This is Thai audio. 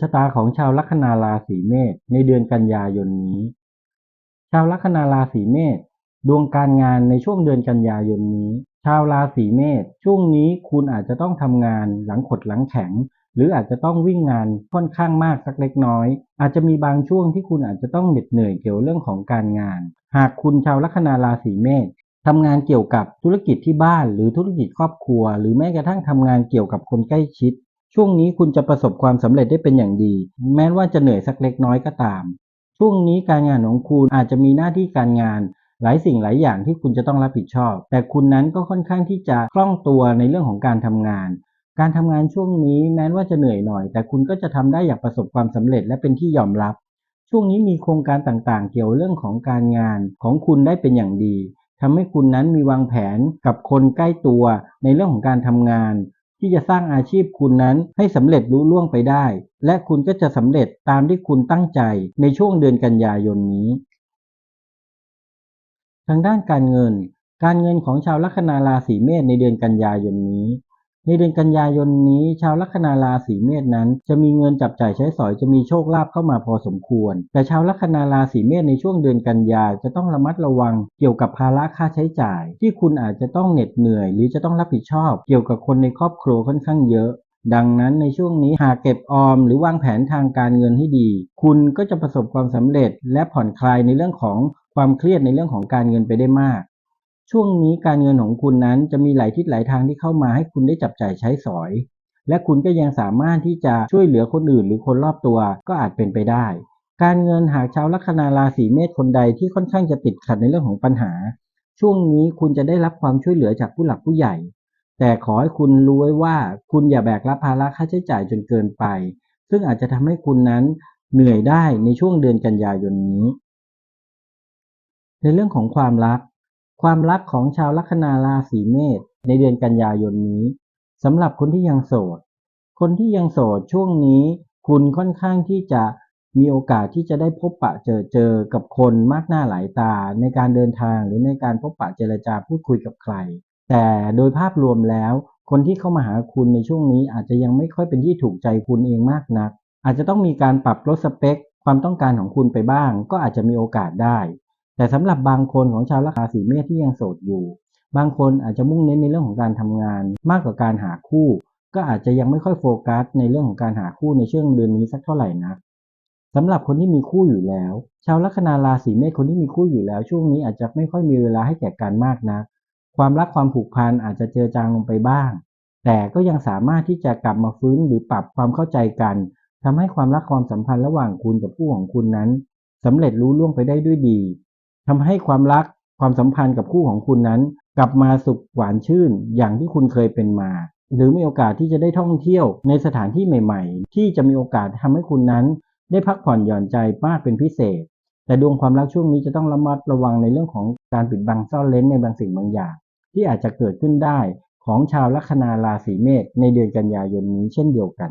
ชะตาของชาวลัคนาราศีเมษในเดือนกันยายนนี้ ชาวลัคนาราศีเมษดวงการงานในช่วงเดือนกันยายนนี้ ชาวราศีเมษช่วงนี้คุณอาจจะต้องทำงานหลังขดหลังแข็ง หรืออาจจะต้องวิ่งงานค่อนข้างมากสักเล็กน้อย อาจจะมีบางช่วงที่คุณอาจจะต้องเหน็ดเหนื่อยเกี่ยวเรื่องของการงาน หากคุณชาวลัคนาราศีเมษทำงานเกี่ยวกับธุรกิจที่บ้านหรือธุรกิจครอบครัว หรือแม้กระทั่งทำงานเกี่ยวกับคนใกล้ชิด ช่วงนี้คุณจะประสบความสำเร็จได้เป็นอย่างดี แม้ว่าจะเหนื่อยสักเล็กน้อยก็ตาม ช่วงนี้การงานของคุณอาจจะมีหน้าที่การงาน หลายสิ่งหลายอย่างที่คุณจะต้องรับผิดชอบ แต่คุณนั้นก็ค่อนข้างที่จะคล่องตัวในเรื่องของการทำงาน การทำงานช่วงนี้แม้ว่าจะเหนื่อยหน่อย แต่คุณก็จะทำได้อย่างประสบความสำเร็จและเป็นที่ยอมรับ ช่วงนี้มีโครงการต่างๆ เกี่ยวเรื่องของการงานของคุณได้เป็นอย่างดีทำให้คุณนั้นมีวางแผนกับคนใกล้ตัวในเรื่องของการทำงาน ที่จะสร้างอาชีพคุณนั้นให้สำเร็จรุ่ล่วงไปได้ และคุณก็จะสำเร็จตามที่คุณตั้งใจในช่วงเดือนกันยายนนี้ ทางด้านการเงิน การเงินของชาวลัคนาราศีเมษในเดือนกันยายนนี้ ในเดือนกันยายนนี้ ชาวลัคนาราศีเมษนั้น จะมีเงินจับจ่ายใช้สอยจะมีโชคลาภเข้ามาพอสมควร แต่ชาวลัคนาราศีเมษในช่วงเดือนกันยาจะต้องระมัดระวังเกี่ยวกับภาระค่าใช้จ่าย ที่คุณอาจจะต้องเหน็ดเหนื่อย หรือจะต้องรับผิดชอบ เกี่ยวกับคนในครอบครัวค่อนข้างเยอะดังนั้นในช่วงนี้หากเก็บออมหรือวางแผนทางการเงินให้ดี คุณก็จะประสบความสำเร็จและผ่อนคลายในเรื่องของความเครียดในเรื่องของการเงินไปได้มาก ช่วงนี้การเงินของคุณนั้นจะมีหลายทิศหลายทางที่เข้ามาให้คุณได้จับจ่ายใช้สอย และคุณก็ยังสามารถที่จะช่วยเหลือคนอื่นหรือคนรอบตัวก็อาจเป็นไปได้ การเงินหากชาวลัคนาราศีเมษคนใดที่ค่อนข้างจะติดขัดในเรื่องของปัญหา ช่วงนี้คุณจะได้รับความช่วยเหลือจากผู้หลักผู้ใหญ่ แต่ขอให้คุณรู้ไว้ว่าคุณอย่าแบกรับภาระค่าใช้จ่ายจนเกินไป ซึ่งอาจจะทำให้คุณนั้นเหนื่อยได้ในช่วงเดือนกันยายนนี้ ในเรื่องของความรัก ความรักของชาวลัคนาราศีเมษในเดือนกันยายนนี้สำหรับคนที่ยังโสด คนที่ยังโสดช่วงนี้ คุณค่อนข้างที่จะมีโอกาสที่จะได้พบปะเจอเจอกับคนมากหน้าหลายตาในการเดินทางหรือในการพบปะเจรจาพูดคุยกับใคร แต่โดยภาพรวมแล้ว คนที่เข้ามาหาคุณในช่วงนี้อาจจะยังไม่ค่อยเป็นที่ถูกใจคุณเองมากนัก อาจจะต้องมีการปรับลดสเปค ความต้องการของคุณไปบ้าง ก็อาจจะมีโอกาสได้ แต่สำหรับบางคนของชาวราศีเมษที่ยังโสดอยู่ บางคนอาจจะมุ่งเน้นในเรื่องของการทำงาน มากกว่าการหาคู่ ก็อาจจะยังไม่ค่อยโฟกัสในเรื่องของการหาคู่ในช่วงเดือนนี้สักเท่าไหร่นะสำหรับคนที่มีคู่อยู่แล้ว ชาวลัคนาราศีเมษคนที่มีคู่อยู่แล้ว ช่วงนี้อาจจะไม่ค่อยมีเวลาให้แก่กันมากนะัก ความรักความผูกพันอาจจะเจือจางลงไปบ้าง แต่ก็ยังสามารถที่จะกลับมาฟื้นหรือปรับความเข้าใจกันทำให้ความรักความสัมพันธ์ระหว่างคุณกับคู่ของคุณนั้นสำเร็จรู้ล่วงไปได้ด้วยดี ทำให้ความรักความสัมพันธ์กับคู่ของคุณนั้น กลับมาสุขหวานชื่นอย่างที่คุณเคยเป็นมา หรือมีโอกาสที่จะได้ท่องเที่ยวในสถานที่ใหม่ๆ ที่จะมีโอกาสทำให้คุณนั้น ได้พักผ่อนหย่อนใจมากเป็นพิเศษ แต่ดวงความรักช่วงนี้จะต้องระมัดระวังในเรื่องของการปิดบังซ่อนเล้นในบางสิ่งบางอย่าง ที่อาจจะเกิดขึ้นได้ของชาวลัคนาราศีเมษในเดือนกันยายนนี้เช่นเดียวกัน